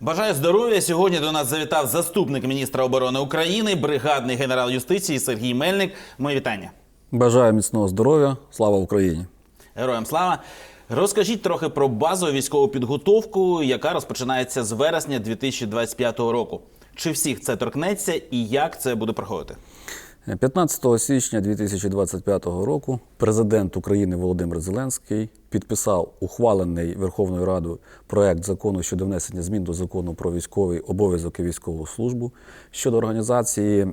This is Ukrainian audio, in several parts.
Бажаю здоров'я. Сьогодні до нас завітав заступник міністра оборони України, бригадний генерал юстиції Сергій Мельник. Моє вітання. Бажаю міцного здоров'я. Слава Україні! Героям слава. Розкажіть трохи про базову військову підготовку, яка розпочинається з вересня 2025 року. Чи всіх це торкнеться і як це буде проходити? 15 січня 2025 року президент України Володимир Зеленський підписав ухвалений Верховною Радою проект закону щодо внесення змін до закону про військовий обов'язок і військову службу щодо організації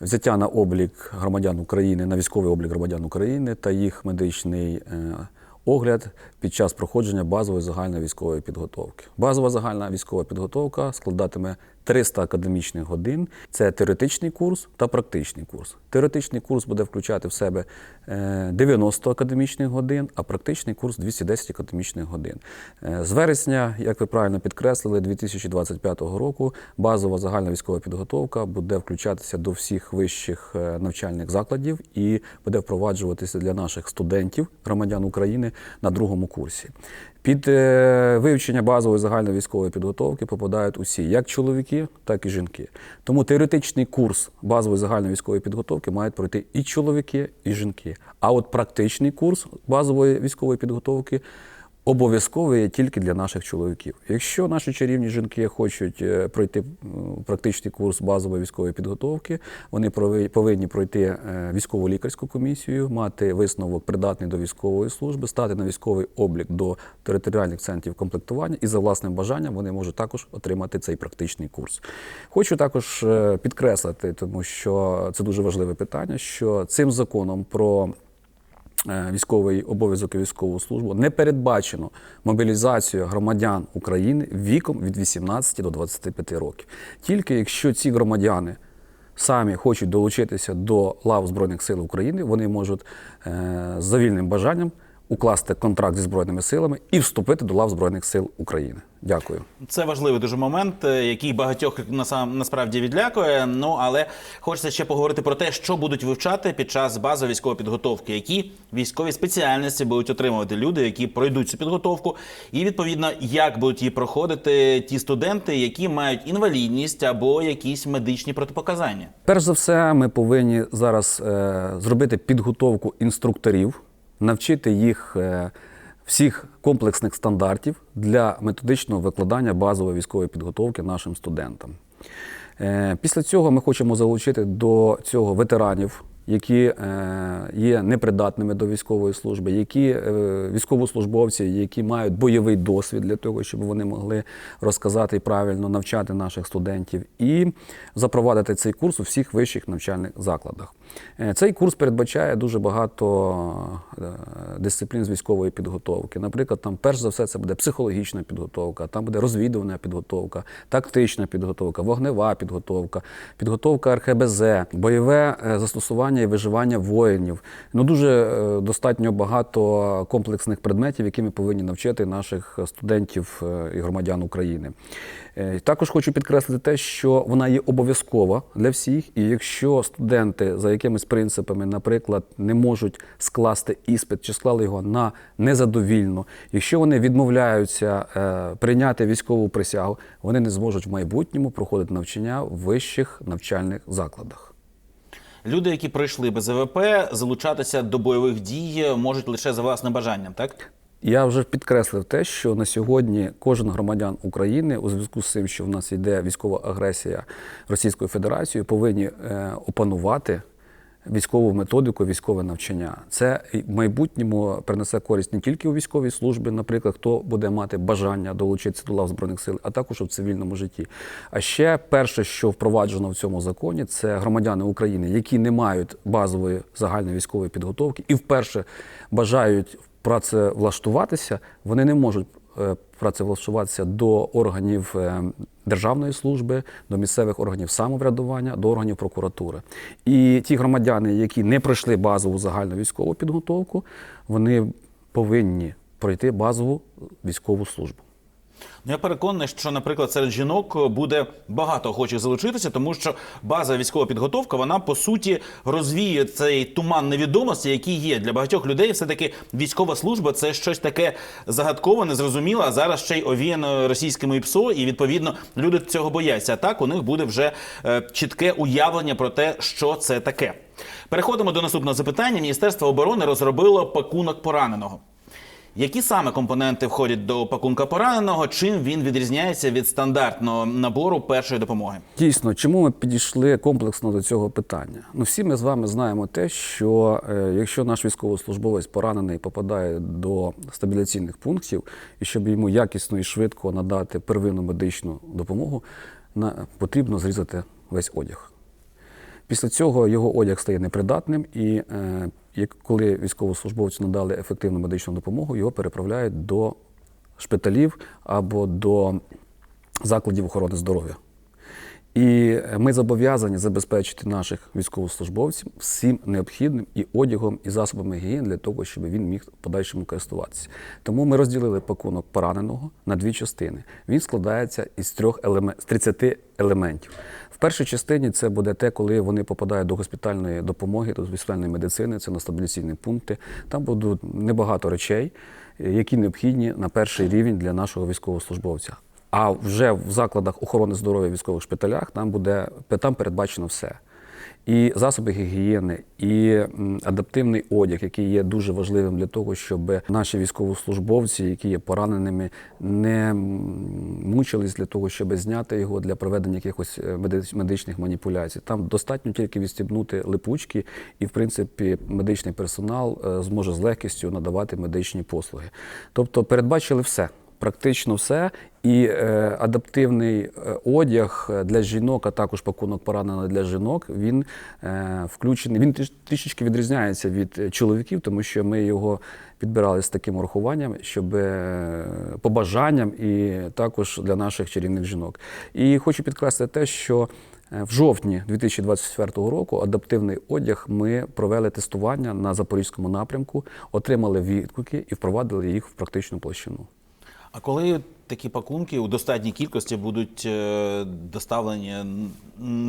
взяття на облік громадян України на військовий облік громадян України та їх медичний е, огляд під час проходження базової загальної військової підготовки. Базова загальна військова підготовка складатиме 300 академічних годин. Це теоретичний курс та практичний курс. Теоретичний курс буде включати в себе е, 90 академічних годин, а практичний курс 210 академічних годин. Е, З вересня, як ви правильно підкреслили, 2025 року базова загальна військова підготовка буде включатися до всіх вищих е, навчальних закладів і буде впроваджуватися для наших студентів, громадян України на другому курсі. Під е, вивчення базової загальновійськової підготовки попадають усі, як чоловіки, так і жінки. Тому теоретичний курс базової загальної військової підготовки мають пройти і чоловіки, і жінки. А от практичний курс базової військової підготовки обов'язковий є тільки для наших чоловіків. Якщо наші чарівні жінки хочуть е, пройти практичний курс базової військової підготовки, вони повинні пройти е, військову лікарську комісію, мати висновок придатний до військової служби, стати на військовий облік до територіальних центрів комплектування і за власним бажанням вони можуть також отримати цей практичний курс. Хочу також е, підкреслити, тому що це дуже важливе питання, що цим законом про військовий обов'язок і військову службу не передбачено мобілізацію громадян України віком від 18 до 25 років. Тільки якщо ці громадяни самі хочуть долучитися до лав Збройних сил України, вони можуть е, з завільним бажанням укласти контракт зі Збройними силами і вступити до лав Збройних сил України. Дякую. Це важливий дуже момент, е, який багатьох насправді відлякує. Ну але хочеться ще поговорити про те, що будуть вивчати під час базової військової підготовки, які військові спеціальності будуть отримувати люди, які пройдуть цю підготовку, і відповідно як будуть її проходити ті студенти, які мають інвалідність або якісь медичні протипоказання. Перш за все, ми повинні зараз е, зробити підготовку інструкторів, навчити їх е, всіх комплексних стандартів для методичного викладання базової військової підготовки нашим студентам. Е, після цього ми хочемо залучити до цього ветеранів. Які е, є непридатними до військової служби, які військовослужбовці, які мають бойовий досвід для того, щоб вони могли розказати і правильно навчати наших студентів, і запровадити цей курс у всіх вищих навчальних закладах. Е, Цей курс передбачає дуже багато е, дисциплін з військової підготовки. Наприклад, там перш за все це буде психологічна підготовка, там буде розвідувальна підготовка, тактична підготовка, вогнева підготовка, підготовка РХБЗ, бойове е, застосування і виживання воїнів. Ну дуже достатньо багато комплексних предметів, які ми повинні навчити наших студентів і громадян України. Також хочу підкреслити те, що вона є обов'язкова для всіх, і якщо студенти за якимись принципами, наприклад, не можуть скласти іспит чи склали його на незадовільно, якщо вони відмовляються е, прийняти військову присягу, вони не зможуть в майбутньому проходити навчання в вищих навчальних закладах. Люди, які пройшли БЗВП, залучатися до бойових дій можуть лише за власним бажанням, так? Я вже підкреслив те, що на сьогодні кожен громадян України у зв'язку з цим, що в нас йде військова агресія Російської Федерації, повинні е, опанувати військову методику, військове навчання. Це в майбутньому принесе користь не тільки у військовій службі, наприклад, хто буде мати бажання долучитися до лав збройних сил, а також у цивільному житті. А ще перше, що впроваджено в цьому законі, це громадяни України, які не мають базової загальної військової підготовки і вперше бажають працевлаштуватися, вони не можуть працевлаштуватися до органів е, державної служби, до місцевих органів самоврядування, до органів прокуратури. І ті громадяни, які не пройшли базову загальну військову підготовку, вони повинні пройти базову військову службу. Ну, я переконаний, що, наприклад, серед жінок буде багато охочих залучитися, тому що базова військова підготовка вона по суті розвіює цей туман невідомості, який є для багатьох людей. Все таки військова служба це щось таке загадкове, незрозуміле, а зараз ще й овіяно російськими ПСО, і відповідно люди цього бояться. А так у них буде вже е, чітке уявлення про те, що це таке. Переходимо до наступного запитання. Міністерство оборони розробило пакунок пораненого. Які саме компоненти входять до пакунка пораненого? Чим він відрізняється від стандартного набору першої допомоги? Дійсно, чому ми підійшли комплексно до цього питання? Ну, всі ми з вами знаємо те, що е, якщо наш військовослужбовець поранений попадає до стабіляційних пунктів, і щоб йому якісно і швидко надати первинну медичну допомогу, на, потрібно зрізати весь одяг. Після цього його одяг стає непридатним, і е, як коли військовослужбовцю надали ефективну медичну допомогу, його переправляють до шпиталів або до закладів охорони здоров'я. І ми зобов'язані забезпечити наших військовослужбовців всім необхідним і одягом, і засобами гігієни для того, щоб він міг в подальшому користуватися. Тому ми розділили пакунок пораненого на дві частини. Він складається із трьох елемен... з 30 елементів. В першій частині це буде те, коли вони попадають до госпітальної допомоги, до госпітальної медицини, це на стабіляційні пункти. Там будуть небагато речей, які необхідні на перший рівень для нашого військовослужбовця. А вже в закладах охорони здоров'я військових шпиталях там буде там передбачено все. І засоби гігієни, і адаптивний одяг, який є дуже важливим для того, щоб наші військовослужбовці, які є пораненими, не мучились для того, щоб зняти його для проведення якихось е, медичних маніпуляцій. Там достатньо тільки відстібнути липучки, і в принципі медичний персонал е, зможе з легкістю надавати медичні послуги. Тобто передбачили все практично все. І е, адаптивний е, одяг для жінок, а також пакунок пораненого для жінок, він е, включений. Він трішечки відрізняється від чоловіків, тому що ми його підбирали з таким урахуванням, щоб е, по бажанням і також для наших чарівних жінок. І хочу підкреслити те, що е, в жовтні 2024 року адаптивний одяг ми провели тестування на запорізькому напрямку, отримали відгуки і впровадили їх в практичну площину. А коли такі пакунки у достатній кількості будуть е, доставлені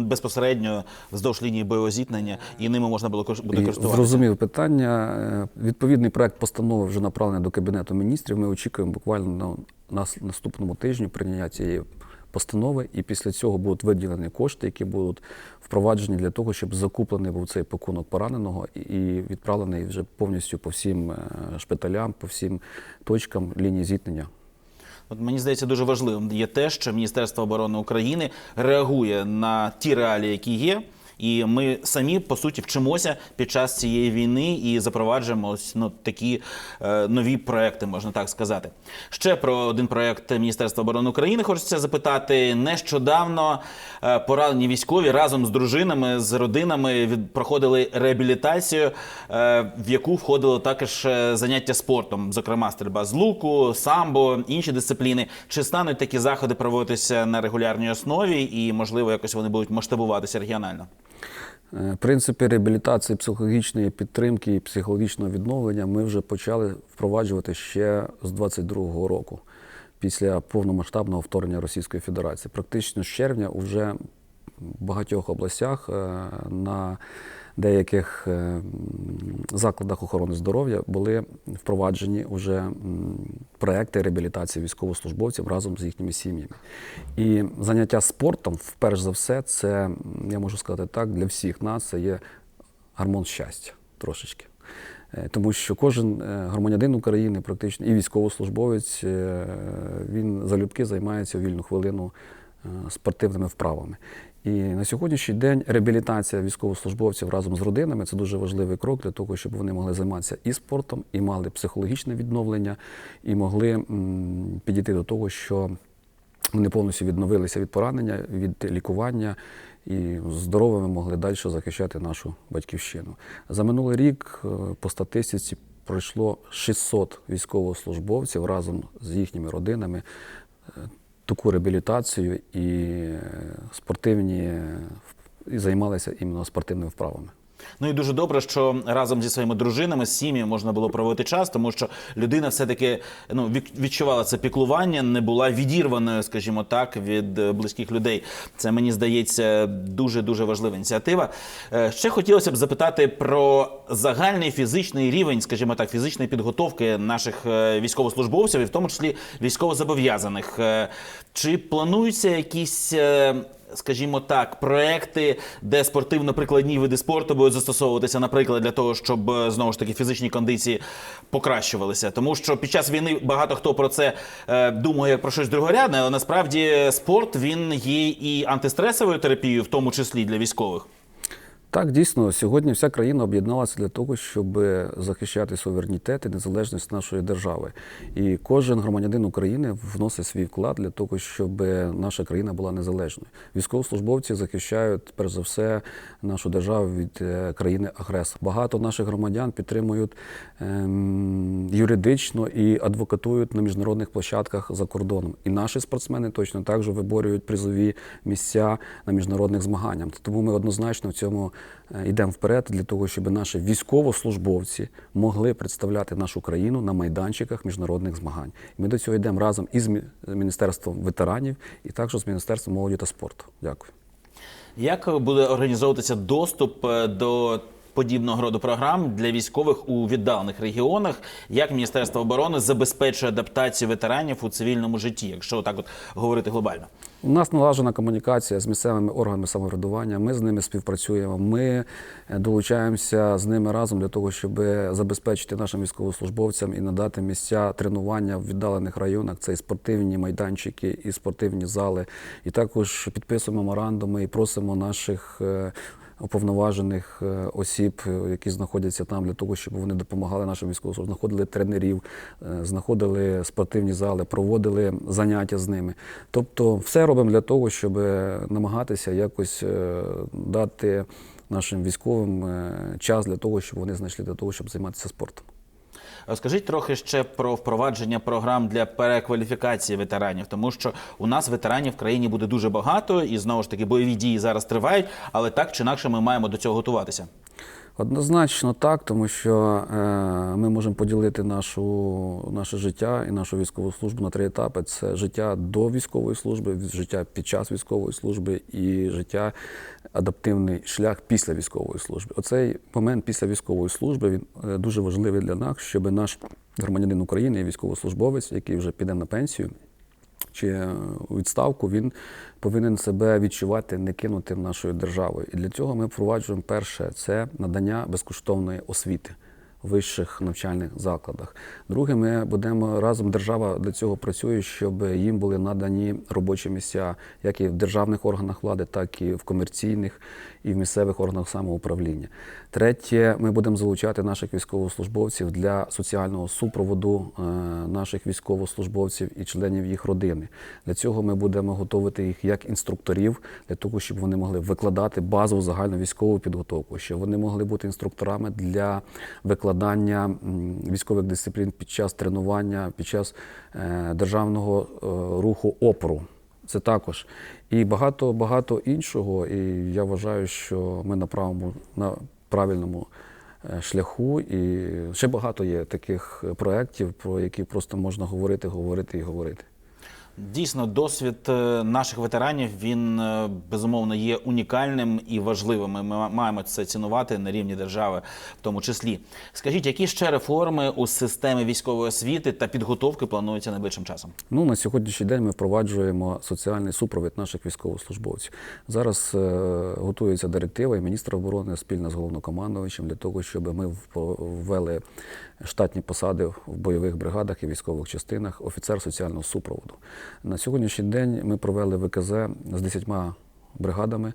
безпосередньо вздовж лінії бойового зіткнення, і ними можна було буде користуватися? Зрозумів питання. Е, Відповідний проект постанови вже направлений до Кабінету міністрів. Ми очікуємо буквально на нас- наступному тижні прийняття цієї постанови, і після цього будуть виділені кошти, які будуть впроваджені для того, щоб закуплений був цей пакунок пораненого і- і відправлений вже повністю по всім е, шпиталям, по всім точкам лінії зіткнення. От мені здається, дуже важливим є те, що Міністерство оборони України реагує на ті реалії, які є. І ми самі по суті вчимося під час цієї війни і запроваджуємо ось ну такі е, нові проекти, можна так сказати. Ще про один проект Міністерства оборони України хочеться запитати. Нещодавно е, поранені військові разом з дружинами, з родинами від проходили реабілітацію, е, в яку входило також е, заняття спортом, зокрема стрільба з луку, самбо, інші дисципліни. Чи стануть такі заходи проводитися на регулярній основі, і можливо якось вони будуть масштабуватися регіонально? Е, Принципи реабілітації, психологічної підтримки і психологічного відновлення ми вже почали впроваджувати ще з 22-го року, після повномасштабного вторгнення Російської Федерації. Практично з червня вже в багатьох областях е, на деяких е, закладах охорони здоров'я були впроваджені вже проекти реабілітації військовослужбовців разом з їхніми сім'ями. І заняття спортом, вперше за все, це, я можу сказати так, для всіх нас це є гормон щастя трошечки. Е, Тому що кожен е, громадянин України, практично і військовослужбовець, він залюбки займається у вільну хвилину спортивними вправами. І на сьогоднішній день реабілітація військовослужбовців разом з родинами це дуже важливий крок для того, щоб вони могли займатися і спортом, і мали психологічне відновлення, і могли підійти до того, що вони повністю відновилися від поранення, від лікування і здоровими могли далі захищати нашу батьківщину. За минулий рік е, по статистиці пройшло 600 військовослужбовців разом з їхніми родинами е, таку реабілітацію і е, спортивні і займалися іменно спортивними вправами. Ну і дуже добре, що разом зі своїми дружинами, сім'ями можна було проводити час, тому що людина все-таки ну, відчувала це піклування, не була відірваною, скажімо так, від е, близьких людей. Це мені здається дуже дуже важлива ініціатива. Е, Ще хотілося б запитати про загальний фізичний рівень, скажімо так, фізичної підготовки наших е, військовослужбовців, і в тому числі військовозобов'язаних. Чи плануються якісь? Скажімо так, проекти, де спортивно-прикладні види спорту будуть застосовуватися, наприклад, для того, щоб е, знову ж таки фізичні кондиції покращувалися. Тому що під час війни багато хто про це е, думає як про щось другорядне, але насправді спорт він є і антистресовою терапією, в тому числі для військових. Так, дійсно, сьогодні вся країна об'єдналася для того, щоб захищати суверенітет і незалежність нашої держави. І кожен громадянин України вносить свій вклад для того, щоб наша країна була незалежною. Військовослужбовці захищають перш за все нашу державу від е, країни агресора. Багато наших громадян підтримують ем, юридично і адвокатують на міжнародних площадках за кордоном. І наші спортсмени точно так же виборюють призові місця на міжнародних змаганнях. Тому ми однозначно в цьому йдемо вперед для того, щоб наші військовослужбовці могли представляти нашу країну на майданчиках міжнародних змагань. Ми до цього йдемо разом із Міністерством ветеранів і також з Міністерством молоді та спорту. Дякую. Як буде організовуватися доступ е, до подібного роду програм для військових у віддалених регіонах? Як Міністерство оборони забезпечує адаптацію ветеранів у цивільному житті, якщо так от говорити глобально? У нас налажена комунікація з місцевими органами самоврядування. Ми з ними співпрацюємо. Ми е, долучаємося з ними разом для того, щоб забезпечити нашим військовослужбовцям і надати місця тренування в віддалених районах. Це і спортивні майданчики, і спортивні зали. І також підписуємо меморандуми і просимо наших. Уповноважених е, осіб, е, які знаходяться там для того, щоб вони допомагали нашим військовослужбовцям, знаходили тренерів, е, знаходили спортивні зали, проводили заняття з ними. Тобто, все робимо для того, щоб намагатися якось дати нашим військовим час для того, щоб вони знайшли для того, щоб займатися спортом. Скажіть трохи ще про впровадження програм для перекваліфікації ветеранів, тому що у нас ветеранів в країні буде дуже багато, і знову ж таки бойові дії зараз тривають, але так чи інакше ми маємо до цього готуватися. Однозначно так, тому що е, ми можемо поділити нашу, наше життя і нашу військову службу на три етапи: це життя до військової служби, життя під час військової служби і життя адаптивний шлях після військової служби. Оцей момент після військової служби він е, дуже важливий для нас, щоб наш громадянин України і військовослужбовець, який вже піде на пенсію, чи відставку, він повинен себе відчувати не кинутим нашою державою. І для цього ми впроваджуємо перше це надання безкоштовної освіти вищих навчальних закладах. Друге, ми будемо разом. Держава для цього працює, щоб їм були надані робочі місця, як і в державних органах влади, так і в комерційних і в місцевих органах самоуправління. Третє, ми будемо залучати наших військовослужбовців для соціального супроводу е, наших військовослужбовців і членів їх родини. Для цього ми будемо готувати їх як інструкторів, для того, щоб вони могли викладати базову загальну військову підготовку, щоб вони могли бути інструкторами для викладання військових дисциплін під час тренування, під час е, державного е, руху опору. Це також і багато багато іншого. І я вважаю, що ми на правому на правильному е, шляху. І ще багато є таких проєктів, про які просто можна говорити, говорити і говорити. Дійсно, досвід е, наших ветеранів він е, безумовно є унікальним і важливим. Ми маємо це цінувати на рівні держави, в тому числі. Скажіть, які ще реформи у системі військової освіти та підготовки плануються найближчим часом? Ну, на сьогоднішній день ми впроваджуємо соціальний супровід наших військовослужбовців. Зараз е, готується директива і міністра оборони спільно з головнокомандувачем для того, щоб ми ввели штатні посади в бойових бригадах і військових частинах офіцер соціального супроводу. На сьогоднішній день ми провели ВКЗ з 10 бригадами.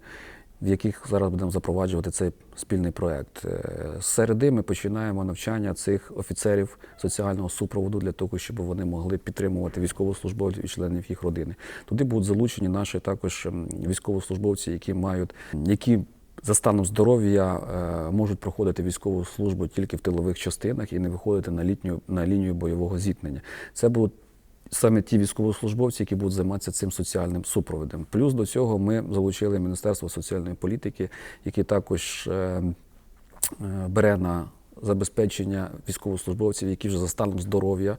В яких зараз будемо запроваджувати цей спільний проект. Е, З середи ми починаємо навчання цих офіцерів соціального супроводу для того, щоб вони могли підтримувати військовослужбовців і членів їх родини. Туди будуть залучені наші також військовослужбовці, які мають які за станом здоров'я е, можуть проходити військову службу тільки в тилових частинах і не виходити на літню на лінію бойового зіткнення. Це будуть саме ті військовослужбовці, які будуть займатися цим соціальним супроводом. Плюс до цього ми залучили Міністерство соціальної політики, яке також е, е, бере на забезпечення військовослужбовців, які вже за станом здоров'я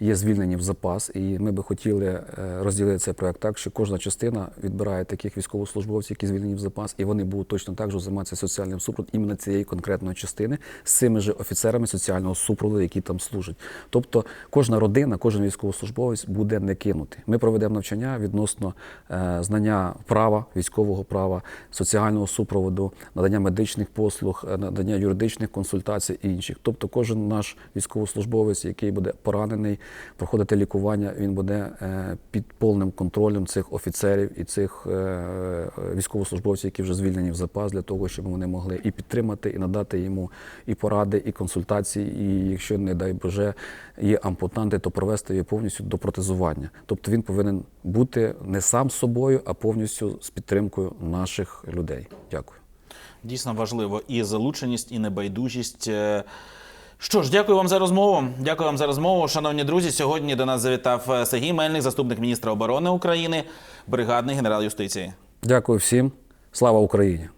є звільнені в запас. І ми би хотіли е, розділити цей проект так, що кожна частина відбирає таких військовослужбовців, які звільнені в запас, і вони будуть точно так же займатися соціальним супроводом іменно цієї конкретної частини з цими ж офіцерами соціального супроводу, які там служать. Тобто кожна родина, кожен військовослужбовець буде не кинутий. Ми проведемо навчання відносно е, знання права, військового права, соціального супроводу, надання медичних послуг, е, надання юридичних консультацій інших. Тобто, кожен наш військовослужбовець, який буде поранений, проходити лікування, він буде е, під повним контролем цих офіцерів і цих е, військовослужбовців, які вже звільнені в запас, для того, щоб вони могли і підтримати, і надати йому і поради, і консультації. І якщо, не дай Боже, є ампутанти, то провести його повністю до протезування. Тобто він повинен бути не сам собою, а повністю з підтримкою наших людей. Дякую. Дійсно важливо і залученість, і небайдужість. Е, Що ж, дякую вам за розмову. Дякую вам за розмову. Шановні друзі, сьогодні до нас завітав е, Сергій Мельник, заступник міністра оборони України, бригадний генерал юстиції. Дякую всім. Слава Україні!